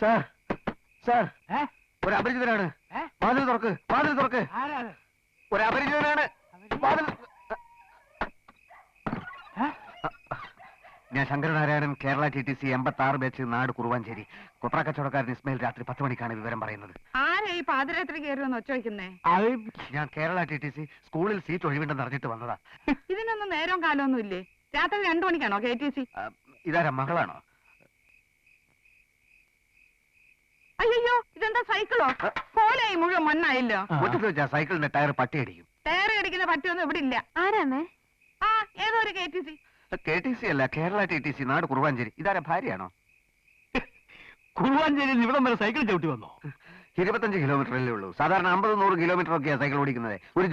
Sir sir ഏ? ഒരു അപരിചിതനാണ്. ഏ? വാതിൽ തുറക്ക് വാതിൽ തുറക്ക്. ആരാ അത്? ഒരു അപരിചിതനാണ്. വാതിൽ ഏ? ഞാൻ Sankaranarayanan Kerala T T C എൺപത്തി ആറ് ബാച്ച് നാട് കുറുവാഞ്ചേരി. കൊപ്ര കച്ചവടക്കാരൻ ഇസ്മയിൽ രാത്രി പത്ത് മണിക്കാണ് വിവരം പറയുന്നത്. ആരാ ഈ പാതിരാത്രി കയറുമെന്ന് ഒച്ച വയ്ക്കുന്നേ അത് ഞാൻ കേരള ടി ടി സി സ്കൂളിൽ സീറ്റ് ഒഴിവുണ്ടെന്ന് അറിഞ്ഞിട്ട് വന്നതാ. ഇതിനൊന്നും നേരം കാലമൊന്നും ഇല്ലേ രാത്രി രണ്ടു മണിക്കാണോ കെ ടി സി? ആ, ഇതാരാ മകളാണോ? ഇതെന്താ സൈക്കിളോ? പോലായി മുഴുവൻ മണ്ണായില്ലോ. മുറ്റത്ത് വെച്ചാ സൈക്കിളിന്റെ ടയർ പട്ടിയടിക്കും ടയർ അടിക്കുന്ന പട്ടിയൊന്നും ഇവിടെ ഇല്ല. ആരാമേ ആ ഏതോ ഒരു K T C K T C അല്ല കേരള ടി ടി സി നാട് കുറുവാഞ്ചേരി. ഇതാരാ ഭാര്യയാണോ? കുറുവാഞ്ചേരി ഇവിടം വരെ സൈക്കിൾ ചവിട്ടി വന്നോ? ഇരുപത്തഞ്ച് കിലോമീറ്ററല്ലേ ഉള്ളൂ. സാധാരണ അമ്പത് നൂറ് കിലോമീറ്റർ ഒക്കെയാണ് സൈക്കിൾ ഓടിക്കുന്നത്. ഒരു